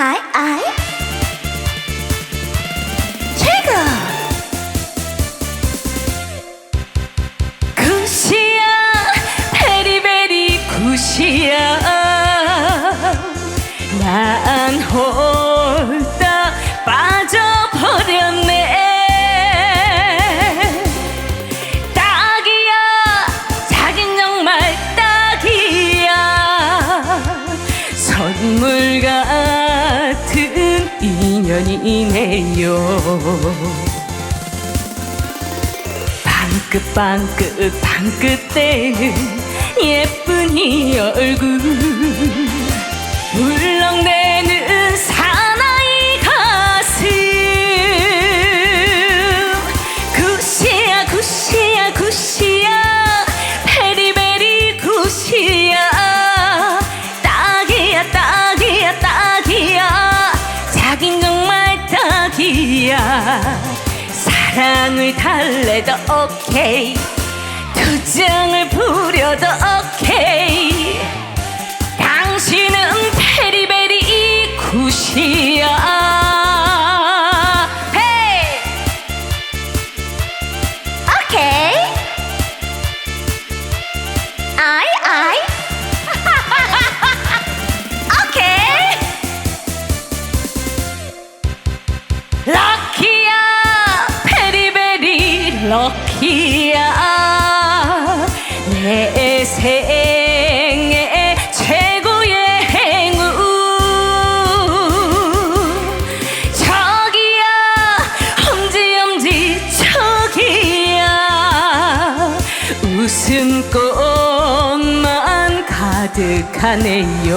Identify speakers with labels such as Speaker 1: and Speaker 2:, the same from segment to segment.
Speaker 1: I, I. 인연이네요. 방긋방긋 방긋대는 예쁜 이 얼굴. 딱이야. 사랑을 달래도 오케이. 투정을 부려도 오케이 럭키야 페리베리 럭키야. 내 생애 최고의 행운. 저기야 엄지엄지 저기야. 웃음꽃만 가득하네요.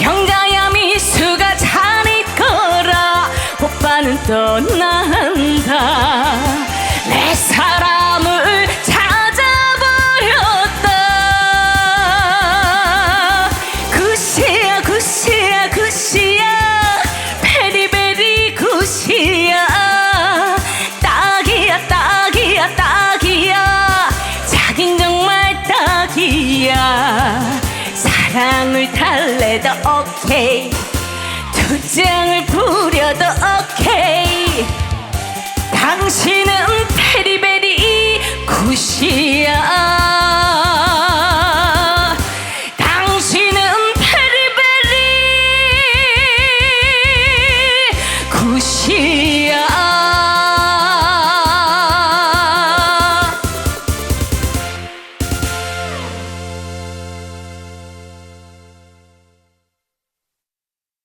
Speaker 1: 형자야 떠난다. 내 사람을 찾아버렸다. 굿이야 굿이야 굿이야. 베리베리 굿이야. 딱이야 딱이야 딱이야. 자긴 정말 딱이야. 사랑을 달래도 오케이 투정을 부려도 오케이. 당신은